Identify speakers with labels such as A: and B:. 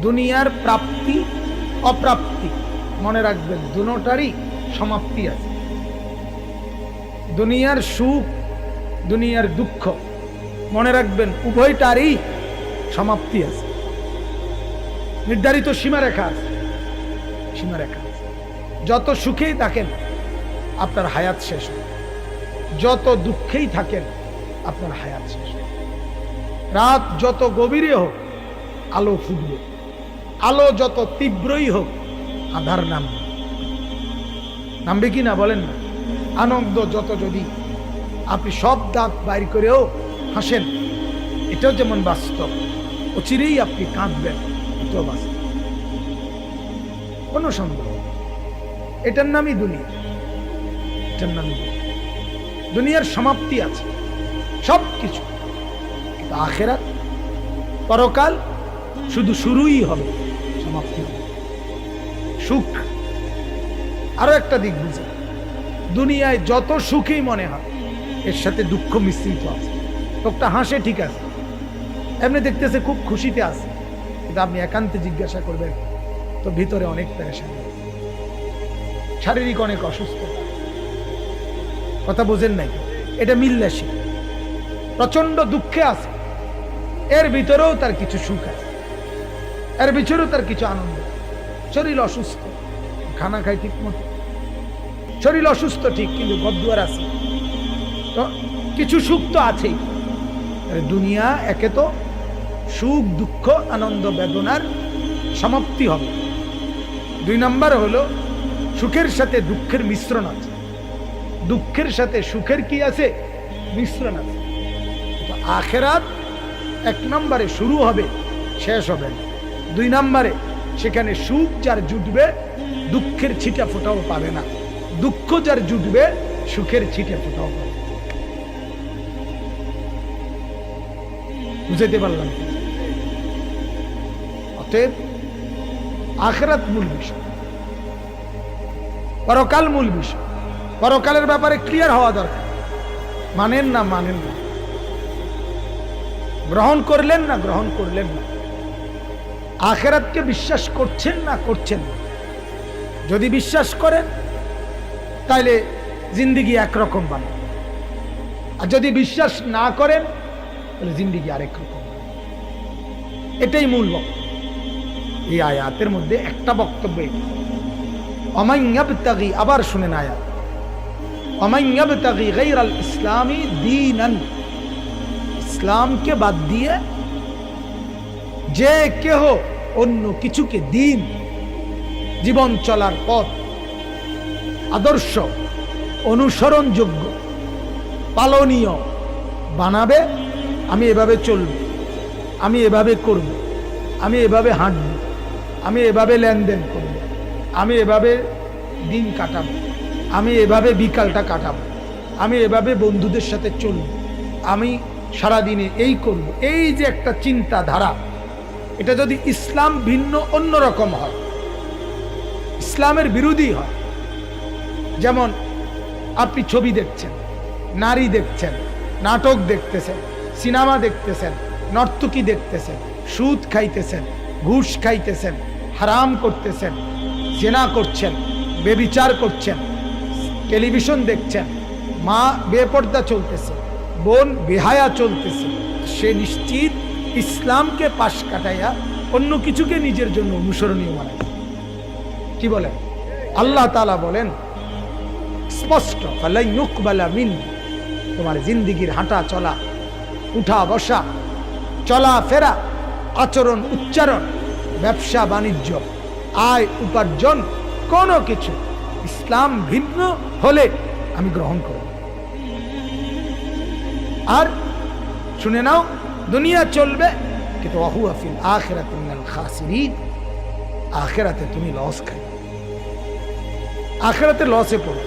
A: দুনিয়ার প্রাপ্তি, অপ্রাপ্তি, মনে রাখবেন, দুটারই সমাপ্তি আছে। দুনিয়ার সুখ, দুনিয়ার দুঃখ, মনে রাখবেন, উভয়টারই সমাপ্তি আছে। নির্ধারিত সীমারেখা আছে। সীমারেখা আছে। যত সুখেই থাকেন, আপনার হায়াত শেষ হবে। যত দুঃখেই থাকেন, আপনার হায়াত শেষ হবে। রাত যত গভীরে হোক, আলো ফুটবে। আলো যত তীব্রই হোক, আধার নামবে নামবে কি না বলেন না? আনন্দ যত যদি আপনি সব দাঁত বাইর করেও হাসেন, এটাও যেমন বাস্তব, অচিরেই আপনি কাঁদবেন, এটাও বাস্তব। কোনো সন্দেহ এটার নামই দুনিয়া। এটার নামই দুনিয়ার সমাপ্তি আছে সব কিছু কিন্তু আখেরাত, পরকাল শুধু শুরুই হবে। সমাপ্তি সুখ। আরও একটা দিক বুঝে। দুনিয়ায় যত সুখই মনে হয়, এর সাথে দুঃখ মিশ্রিত আছে। লোকটা হাসে, ঠিক আছে। এমনি দেখতেছে খুব খুশিতে আছে। কিন্তু আপনি একান্তে জিজ্ঞাসা করবেন তো ভিতরে অনেক পেরেশানি আছে। শারীরিক অনেক অসুস্থ। কথা বোঝেন নাই এটা মিল্লাসী প্রচণ্ড দুঃখে আছে। এর ভিতরেও তার কিছু সুখ আছে। এর ভিতরেও তার কিছু আনন্দ। শরীর অসুস্থ, খানা খায় ঠিক মতো শরীর অসুস্থ ঠিক, কিন্তু গদ্দুয়ার আছে। তো কিছু সুখ তো আছেই। দুনিয়া একে তো সুখ, দুঃখ, আনন্দ, বেদনার সমাপ্তি হবে। দুই নম্বর হলো, সুখের সাথে দুঃখের মিশ্রণ আছে। দুঃখের সাথে সুখের কি আছে? মিশ্রণ আছে। আখেরাত এক নম্বরে শুরু হবে, শেষ হবে না। দুই নম্বরে, সেখানে সুখ যার জুটবে, দুঃখের ছিটা ফোটাও পাবে না। দুঃখ যার জুটবে, সুখের ছিটে ফোটাও পাবে বুঝাইতে পারলাম? অতএব, আখেরাত মূল বিষয়। পরকাল মূল বিষয়। পরকালের ব্যাপারে ক্লিয়ার হওয়া দরকার। মানেন না মানেন না। গ্রহণ করলেন না, গ্রহণ করলেন না। আখেরাতকে বিশ্বাস করছেন না করছেন? যদি বিশ্বাস করেন তাহলে জিন্দিগি একরকম বানান। আর যদি বিশ্বাস না করেন তাহলে জিন্দিগি আরেক রকম এটাই মূল বক্তব্য। এই আয়াতের মধ্যে একটা বক্তব্য এটা অমাইয়াবতাগি আবার শুনেন আয়াত। অমাইয়াবতাগি গাইরাল ইসলামী দীনান। ইসলামকে বাদ দিয়ে যে কেহ অন্য কিছুকে দিন, জীবন চলার পথ, আদর্শ, অনুসরণযোগ্য, পালনীয় বানাবে, আমি এভাবে চলব, আমি এভাবে করব, আমি এভাবে হাঁটব, আমি এভাবে লেনদেন করব, আমি এভাবে দিন কাটাবো, আমি এভাবে বিকালটা কাটাবো, আমি এভাবে বন্ধুদের সাথে চলব, আমি সারাদিনে এই করব, এই যে একটা চিন্তাধারা এটা যদি ইসলাম ভিন্ন, অন্যরকম হয়, ইসলামের বিরোধী হয়, যেমন আপনি ছবি দেখছেন, নারী দেখছেন, নাটক দেখতেছেন, সিনেমা দেখতেছেন, নর্তকী দেখতেছেন, সুদ খাইতেছেন, ঘুষ খাইতেছেন, হারাম করতেছেন, জেনা করছেন, বেবিচার করছেন, টেলিভিশন দেখছেন, মা বেপর্দা চলতেছে, বোন বেহায়া চলতেছে, সে নিশ্চিত ইসলামকে পাশ কাটাইয়া অন্য কিছুকে নিজের জন্য অনুসরণীয় বানায়। কি বলেন? আল্লাহ তালা বলেন, স্পষ্ট মিন তোমার জিন্দিগির হাঁটা চলা, উঠা বসা, চলা ফেরা, আচরণ উচ্চারণ, ব্যবসা বাণিজ্য, আয় উপার্জন, কোনো কিছু, ইসলাম ভিন্ন হলে আমি গ্রহণ করব। আর শুনে নাও দুনিয়া চলবে, কিন্তু অহু আফিল আখেরা তুমি খাসিরিন। আখেরাতে তুমি লস খাই আখেরাতে লসে পড়ো